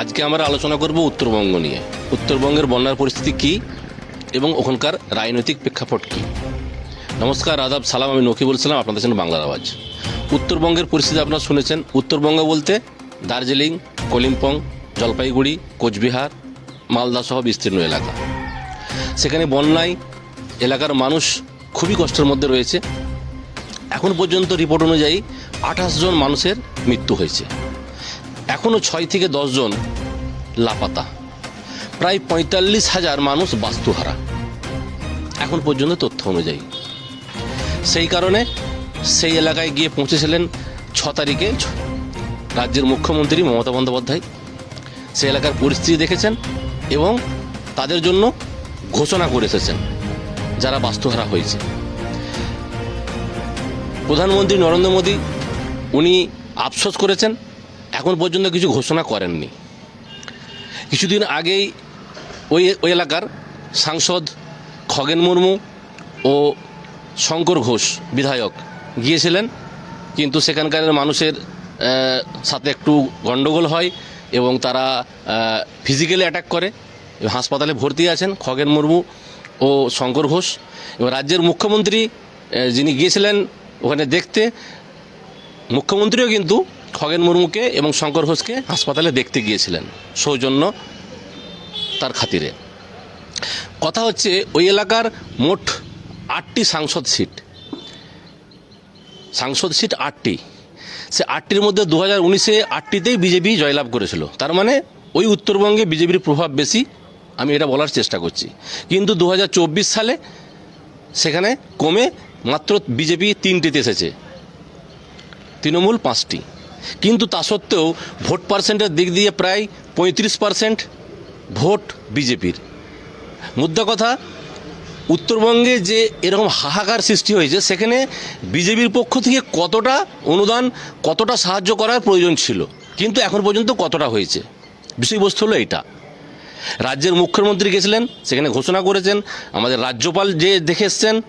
আজকে আমরা আলোচনা করব উত্তরবঙ্গ নিয়ে। উত্তরবঙ্গের বন্যার পরিস্থিতি কি এবং ওখানকার রাজনৈতিক প্রেক্ষাপট কি? নমস্কার, আদাব, সালাম, আমি নকি বলছিলাম আপনাদের জন্য বাংলার আওয়াজ। উত্তরবঙ্গের পরিস্থিতি আপনারা শুনেছেন। উত্তরবঙ্গ বলতে দার্জিলিং, কলিম্পং, জলপাইগুড়ি, কোচবিহার, মালদা সহ বিস্তীর্ণ এলাকা। সেখানে বন্যায় এলাকার মানুষ খুবই কষ্টের মধ্যে রয়েছে। এখন পর্যন্ত রিপোর্ট অনুযায়ী আঠাশ জন মানুষের মৃত্যু হয়েছে। এখনও ছয় থেকে জন লাপাতা। প্রায় পঁয়তাল্লিশ হাজার মানুষ বাস্তুহারা। এখন পর্যন্ত তথ্য অনুযায়ী। সেই কারণে সেই এলাকায় গিয়ে পৌঁছেছিলেন ছ তারিখে রাজ্যের মুখ্যমন্ত্রী মমতা বন্দ্যোপাধ্যায়। সেই এলাকার পরিস্থিতি দেখেছেন এবং তাদের জন্য ঘোষণা করে এসেছেন যারা বাস্তুহারা হয়েছে। প্রধানমন্ত্রী নরেন্দ্র মোদী, উনি আফসোস করেছেন এখন পর্যন্ত কিছু ঘোষণা করেননি। কিছুদিন আগেই ওই ওই এলাকার সাংসদ খগেন মুর্মু ও শঙ্কর ঘোষ বিধায়ক গিয়েছিলেন, কিন্তু সেখানকার মানুষের সাথে একটু গণ্ডগোল হয় এবং তারা ফিজিক্যালি অ্যাটাক করে। হাসপাতালে ভর্তি আছেন খগেন মুর্মু ও শঙ্কর ঘোষ। এবং রাজ্যের মুখ্যমন্ত্রী যিনি গিয়েছিলেন ওখানে দেখতে, মুখ্যমন্ত্রীও কিন্তু খগেন মুর্মুকে এবং শঙ্কর ঘোষকে হাসপাতালে দেখতে গিয়েছিলেন সৌজন্য তার খাতিরে। কথা হচ্ছে, ওই এলাকার মোট আটটি সাংসদ সিট। সাংসদ সিট আটটি। সে আটটির মধ্যে দু হাজার উনিশে আটটিতেই বিজেপি জয়লাভ করেছিল। তার মানে ওই উত্তরবঙ্গে বিজেপির প্রভাব বেশি, আমি এটা বলার চেষ্টা করছি। কিন্তু দু হাজার চব্বিশ সালে সেখানে কমে মাত্র বিজেপি তিনটিতে এসেছে। তৃণমূল পাঁচটি। কিন্তু তা সত্ত্বেও ভোট পার্সেন্টের দিক দিয়ে প্রায় পঁয়ত্রিশ পার্সেন্ট ভোট বিজেপির। মুদ্রা কথা, উত্তরবঙ্গে যে এরকম হাহাকার সৃষ্টি হয়েছে, সেখানে বিজেপির পক্ষ থেকে কতটা অনুদান, কতটা সাহায্য করার প্রয়োজন ছিল? কিন্তু এখন পর্যন্ত কতটা হয়েছে? বিষয়বস্তু হলো এটা রাজ্যের মুখ্যমন্ত্রী গেছিলেন, সেখানে ঘোষণা করেছেন, আমাদের রাজ্যপাল যে দেখে এসছেন।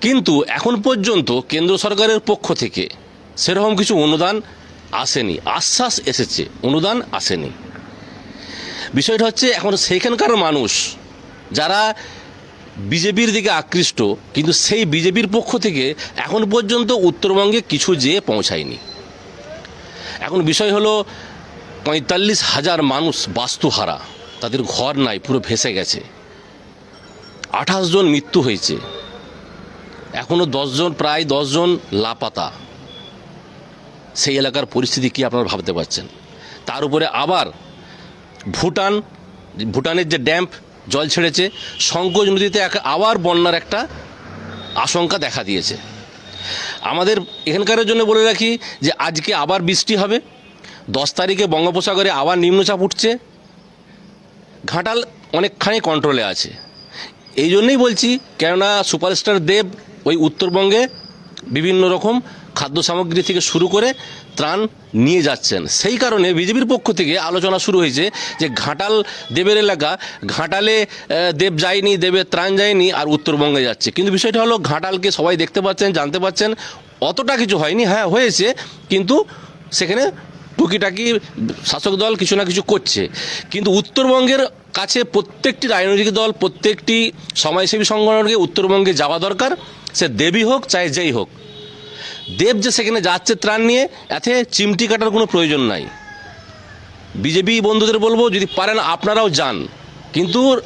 কিন্তু এখন পর্যন্ত কেন্দ্র সরকারের পক্ষ থেকে সেরকম কিছু অনুদান আসেনি, আশ্বাস এসেছে, অনুদান আসেনি। বিষয়টা হচ্ছে, এখন সেইখানকার মানুষ, যারা বিজেপির দিকে আকৃষ্ট, কিন্তু সেই বিজেপির পক্ষ থেকে এখন পর্যন্ত উত্তরবঙ্গে কিছু যেয়ে পৌঁছায়নি। এখন বিষয় হলো, পঁয়তাল্লিশ হাজার মানুষ বাস্তুহারা, তাদের ঘর নাই, পুরো ভেসে গেছে। আঠাশ জন মৃত্যু হয়েছে। এখনও দশজন প্রায় দশজন লাপাতা। সেই এলাকার পরিস্থিতি কি আপনারা ভাবতে পারছেন? তার উপরে আবার ভুটান, ভুটানের যে ড্যাম্প, জল ছেড়েছে সংকোচ নদীতে এক আবার বন্যার একটা আশঙ্কা দেখা দিয়েছে। আমাদের এখানকারের জন্য বলে রাখি যে আজকে আবার বৃষ্টি হবে, দশ তারিখে বঙ্গোপসাগরে আবার নিম্নচাপ উঠছে, ঘাটাল অনেকখানি কন্ট্রোলে আছে। এই জন্যই বলছি, কেননা সুপারস্টার দেব ওই উত্তরবঙ্গে বিভিন্ন রকম খাদ্য সামগ্রী থেকে শুরু করে ত্রাণ নিয়ে যাচ্ছেন। সেই কারণে বিজেপির পক্ষ থেকে আলোচনা শুরু হয়েছে যে ঘাটাল দেবের এলাকা, ঘাটালে দেব যায়নি দেবের ত্রাণ যায়নি আর উত্তরবঙ্গে যাচ্ছে। কিন্তু বিষয়টা হলো ঘাটালকে সবাই দেখতে পাচ্ছেন, জানতে পাচ্ছেন, অতটা কিছু হয়নি। হ্যাঁ হয়েছে, কিন্তু সেখানে টুকিটাকি শাসক দল কিছু না কিছু করছে। কিন্তু উত্তরবঙ্গের কাছে প্রত্যেকটি রাজনৈতিক দল, প্রত্যেকটি সমাজসেবী সংগঠনকে উত্তরবঙ্গে যাওয়া দরকার। সে দেবী হোক, চাই যেই হোক। দেব যে সেখানে যাচ্ছে ত্রাণ নিয়ে, এতে চিমটি কাটার কোনো প্রয়োজন নাই। বিজেপি বন্ধুদের বলব, যদি পারেন আপনারাও যান। কিন্তু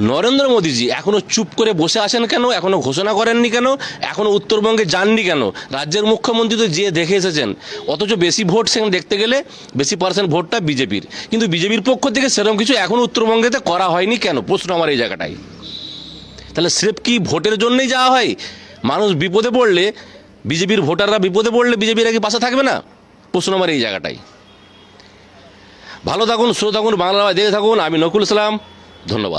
নরেন্দ্র মোদীজি, এখনও চুপ করে বসে আছেন কেন? এখনও ঘোষণা করেননি কেন? এখনও উত্তরবঙ্গে যাননি কেন? রাজ্যের মুখ্যমন্ত্রী তো যে দেখে এসেছেন, অথচ বেশি ভোট সেখানে দেখতে গেলে বেশি পার্সেন্ট ভোটটা বিজেপির। কিন্তু বিজেপির পক্ষ থেকে সেরকম কিছু এখনও উত্তরবঙ্গেতে করা হয়নি কেন? প্রশ্ন আমার এই জায়গাটাই। তাহলে স্রেফ কি ভোটের জন্যই যাওয়া হয়? মানুষ বিপদে পড়লে বিজেপির ভোটাররা বিপদে পড়লে বিজেপির কি পাশে থাকবে না? প্রশ্ন আমার এই জায়গাটাই। ভালো থাকুন, সুস্থ থাকুন, বাংলা দেখে থাকুন, আমি নকুল ইসলাম, ধন্যবাদ।